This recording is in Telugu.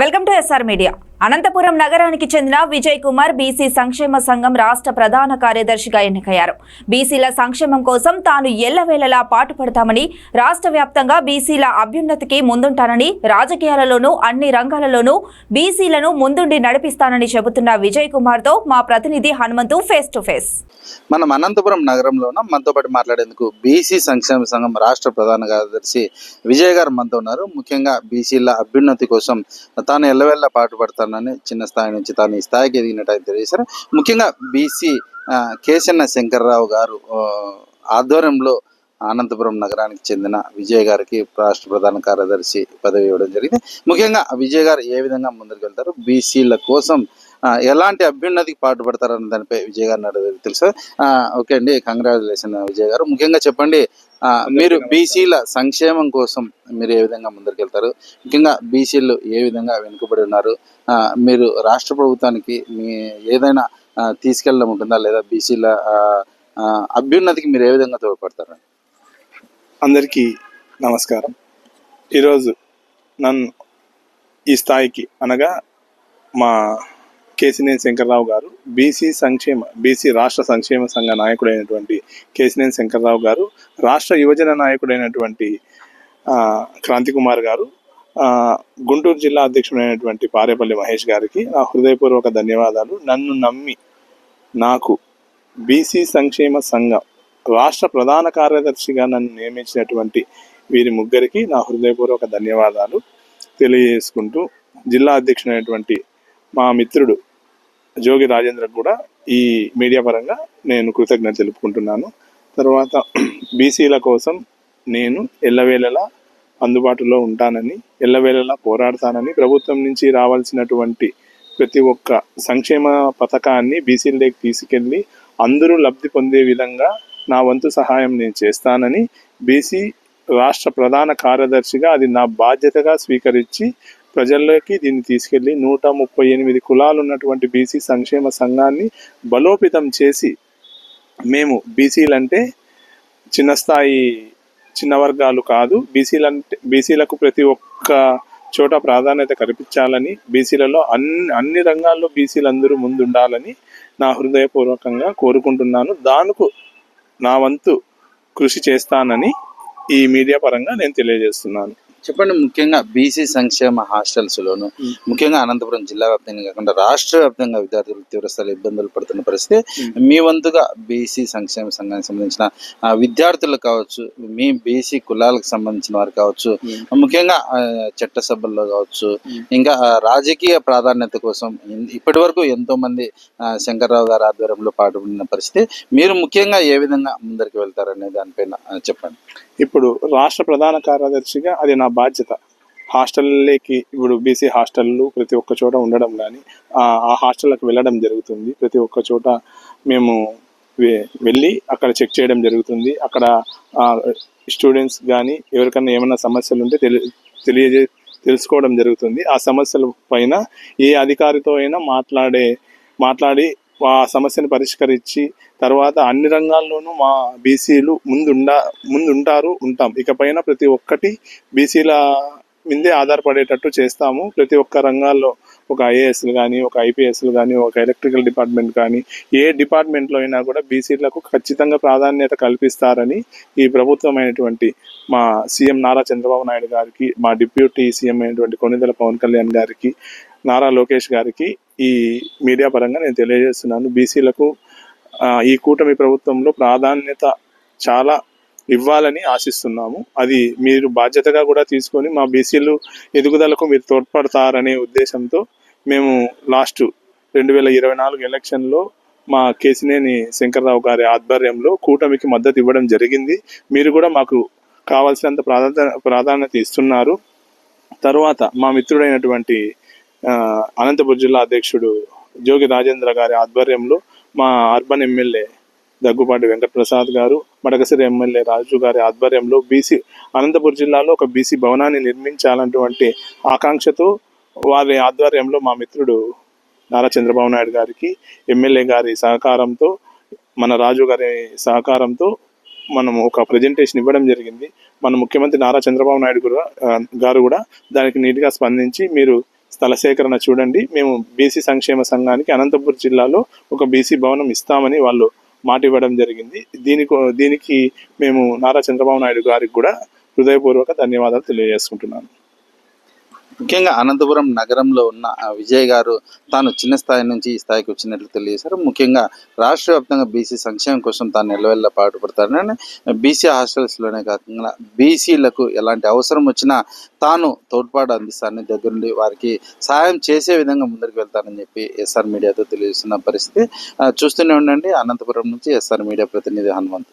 Welcome to S R media. Anantapuram నగరానికి చెందిన విజయ్ కుమార్ బీసీ సంక్షేమ సంఘం రాష్ట్ర ప్రధాన కార్యదర్శిగా ఎన్నికయ్యారు. బీసీల సంక్షేమం కోసం తాను ఎల్లవేళలా పాటుపడతామని రాష్ట్ర వ్యాప్తంగా బీసీల అభ్యున్నతికి ముందుంటానని రాజకీయాలలోనూ అన్ని రంగాలలోనూ బీసీలను ముందుండి నడిపిస్తానని చెబుతున్న విజయ్ కుమార్తో మా ప్రతినిధి హనుమంతు ఫేస్ టు ఫేస్. మనం అనంతపురం నగరంలోన మనతో పాటు మాట్లాడేందుకు బీసీ సంక్షేమ సంఘం రాష్ట్ర ప్రధాన కార్యదర్శి విజయ్ గారు మనతో ఉన్నారు. ముఖ్యంగా బీసీల అభ్యున్నతి కోసం తాను ఎల్లవెల్ల పాటుపడతానని చిన్న స్థాయి నుంచి తాను ఈ స్థాయికి ఎదిగినట్టు ఆయన తెలియజేశారు. ముఖ్యంగా బీసీ కేసన్న శంకర్రావు గారు ఆధ్వర్యంలో అనంతపురం నగరానికి చెందిన విజయ్ గారికి రాష్ట్ర ప్రధాన కార్యదర్శి పదవి ఇవ్వడం జరిగింది. ముఖ్యంగా విజయ్ గారు ఏ విధంగా ముందుకు వెళ్తారు? బీసీల కోసం ఎలాంటి అభ్యున్నతికి పాటుపడతారన్న దానిపై విజయ్ గారిని అడగదు తెలుసా. ఓకే అండి కంగ్రాచులేషన్ విజయ్ గారు. ముఖ్యంగా చెప్పండి మీరు బీసీల సంక్షేమం కోసం మీరు ఏ విధంగా ముందరికెళ్తారు? ముఖ్యంగా బీసీలు ఏ విధంగా వెనుకబడి ఉన్నారు? మీరు రాష్ట్ర ప్రభుత్వానికి మీ ఏదైనా తీసుకెళ్ళడం ఉంటుందా? లేదా బీసీల అభ్యున్నతికి మీరు ఏ విధంగా తోడ్పడతారు? అందరికీ నమస్కారం. ఈరోజు నన్ను ఈ స్థాయికి అనగా మా కేసినేని శంకర్రావు గారు బీసీ సంక్షేమ బీసీ రాష్ట్ర సంక్షేమ సంఘ నాయకుడైనటువంటి కేసినేని శంకర్రావు గారు రాష్ట్ర యువజన నాయకుడైనటువంటి క్రాంతికుమార్ కుమార్ గారు గుంటూరు జిల్లా అధ్యక్షుడైనటువంటి పారేపల్లి మహేష్ గారికి నా హృదయపూర్వక ధన్యవాదాలు. నన్ను నమ్మి నాకు బీసీ సంక్షేమ సంఘం రాష్ట్ర ప్రధాన కార్యదర్శిగా నన్ను నియమించినటువంటి వీరి ముగ్గురికి నా హృదయపూర్వక ధన్యవాదాలు తెలియజేసుకుంటూ జిల్లా అధ్యక్షుడైనటువంటి మా మిత్రుడు జోగి రాజేంద్ర కూడా ఈ మీడియా పరంగా నేను కృతజ్ఞత తెలుపుకుంటున్నాను. తర్వాత బీసీల కోసం నేను ఎల్లవేళలా అందుబాటులో ఉంటానని ఎల్లవేళలా పోరాడతానని ప్రభుత్వం నుంచి రావాల్సినటువంటి ప్రతి ఒక్క సంక్షేమ పథకాన్ని బీసీలకి తీసుకెళ్ళి అందరూ లబ్ధి పొందే విధంగా నా వంతు సహాయం నేను చేస్తానని బీసీ రాష్ట్ర ప్రధాన కార్యదర్శిగా అది నా బాధ్యతగా స్వీకరించి ప్రజల్లోకి దీన్ని తీసుకెళ్ళి నూట ముప్పై ఎనిమిది కులాలు ఉన్నటువంటి బీసీ సంక్షేమ సంఘాన్ని బలోపేతం చేసి మేము బీసీలంటే చిన్న స్థాయి చిన్న వర్గాలు కాదు. బీసీలంటే బీసీలకు ప్రతి ఒక్క చోట ప్రాధాన్యత కల్పించాలని బీసీలలో అన్ని అన్ని రంగాల్లో బీసీలందరూ ముందుండాలని నా హృదయపూర్వకంగా కోరుకుంటున్నాను. దానికి నా వంతు కృషి చేస్తానని ఈ మీడియా పరంగా నేను తెలియజేస్తున్నాను. చెప్పండి ముఖ్యంగా బీసీ సంక్షేమ హాస్టల్స్ లోను. ముఖ్యంగా అనంతపురం జిల్లా వ్యాప్తంగా కాకుండా రాష్ట్ర వ్యాప్తంగా విద్యార్థులు తీవ్రస్థాయిలో ఇబ్బందులు పడుతున్న పరిస్థితి. మీ వంతుగా బీసీ సంక్షేమ సంఘానికి సంబంధించిన విద్యార్థులు కావచ్చు మీ బీసీ కులాలకు సంబంధించిన వారు కావచ్చు ముఖ్యంగా చట్టసభల్లో కావచ్చు. ఇంకా రాజకీయ ప్రాధాన్యత కోసం ఇప్పటి వరకు ఎంతో మంది శంకర్రావు గారి ఆధ్వర్యంలో పాటుపడిన పరిస్థితి. మీరు ముఖ్యంగా ఏ విధంగా ముందరికి వెళ్తారనే దానిపైన చెప్పండి. ఇప్పుడు రాష్ట్ర ప్రధాన కార్యదర్శిగా అది నా బాధ్యత. హాస్టల్లోకి ఇప్పుడు బీసీ హాస్టళ్ళు ప్రతి ఒక్క చోట ఉండడం కానీ ఆ హాస్టళ్ళకి వెళ్ళడం జరుగుతుంది. ప్రతి ఒక్క చోట మేము వెళ్ళి అక్కడ చెక్ చేయడం జరుగుతుంది. అక్కడ స్టూడెంట్స్ కానీ ఎవరికైనా ఏమైనా సమస్యలు ఉంటే తెలి తెలియజే తెలుసుకోవడం జరుగుతుంది. ఆ సమస్యల పైన ఏ అధికారితో అయినా మాట్లాడే మాట్లాడి ఆ సమస్యను పరిష్కరించి తర్వాత అన్ని రంగాల్లోనూ మా బీసీలు ముందుండా ముందుంటారు ఉంటాం. ఇకపైన ప్రతి ఒక్కటి బీసీల మీదే ఆధారపడేటట్టు చేస్తాము. ప్రతి ఒక్క రంగాల్లో ఒక ఐఏఎస్లు కానీ ఒక ఐపీఎస్లు కానీ ఒక ఎలక్ట్రికల్ డిపార్ట్మెంట్ కానీ ఏ డిపార్ట్మెంట్లో అయినా కూడా బీసీలకు ఖచ్చితంగా ప్రాధాన్యత కల్పిస్తారని ఈ ప్రభుత్వమైనటువంటి మా సీఎం నారా చంద్రబాబు నాయుడు గారికి మా డిప్యూటీ సీఎం అయినటువంటి కొనిదెల పవన్ కళ్యాణ్ గారికి నారా లోకేష్ గారికి ఈ మీడియా పరంగా నేను తెలియజేస్తున్నాను. బీసీలకు ఈ కూటమి ప్రభుత్వంలో ప్రాధాన్యత చాలా ఇవ్వాలని ఆశిస్తున్నాము. అది మీరు బాధ్యతగా కూడా తీసుకొని మా బీసీలు ఎదుగుదలకు మీరు తోడ్పడతారనే ఉద్దేశంతో మేము లాస్ట్ రెండు వేల ఇరవై నాలుగు ఎలక్షన్లో మా కేసినేని శంకర్రావు గారి ఆధ్వర్యంలో కూటమికి మద్దతు ఇవ్వడం జరిగింది. మీరు కూడా మాకు కావాల్సినంత ప్రాధాన్యత ప్రాధాన్యత ఇస్తున్నారు. తర్వాత మా మిత్రుడైనటువంటి అనంతపురం జిల్లా అధ్యక్షుడు జోగి రాజేంద్ర గారి ఆధ్వర్యంలో మా అర్బన్ ఎమ్మెల్యే దగ్గుపాటి వెంకటప్రసాద్ గారు మడకసిరి ఎమ్మెల్యే రాజు గారి ఆధ్వర్యంలో బీసీ అనంతపురం జిల్లాలో ఒక బీసీ భవనాన్ని నిర్మించాలన్నటువంటి ఆకాంక్షతో వారి ఆధ్వర్యంలో మా మిత్రుడు నారా చంద్రబాబు నాయుడు గారికి ఎమ్మెల్యే గారి సహకారంతో మన రాజు గారి సహకారంతో మనము ఒక ప్రజెంటేషన్ ఇవ్వడం జరిగింది. మన ముఖ్యమంత్రి నారా చంద్రబాబు నాయుడు కూడా గారు కూడా దానికి నీట్గా స్పందించి మీరు స్థల సేకరణ చూడండి. మేము బీసీ సంక్షేమ సంఘానికి అనంతపురం జిల్లాలో ఒక బీసీ భవనం ఇస్తామని వాళ్ళు మాట ఇవ్వడం జరిగింది. దీనికి దీనికి మేము నారా చంద్రబాబు నాయుడు గారికి కూడా హృదయపూర్వక ధన్యవాదాలు తెలియజేసుకుంటున్నాను. ముఖ్యంగా అనంతపురం నగరంలో ఉన్న విజయ్ గారు తాను చిన్న స్థాయి నుంచి ఈ స్థాయికి వచ్చినట్లు తెలియజేశారు. ముఖ్యంగా రాష్ట్ర వ్యాప్తంగా బీసీ సంక్షేమం కోసం తాను నిలవెల్లా పాటుపడతారని బీసీ హాస్టల్స్లోనే కాకుండా బీసీలకు ఎలాంటి అవసరం వచ్చినా తాను తోడ్పాటు అందిస్తానని దగ్గరుండి వారికి సహాయం చేసే విధంగా ముందుకు వెళ్తానని చెప్పి ఎస్ఆర్ మీడియాతో తెలియజేస్తున్న పరిస్థితి. చూస్తూనే ఉండండి. అనంతపురం నుంచి ఎస్ఆర్ మీడియా ప్రతినిధి హనుమంత్.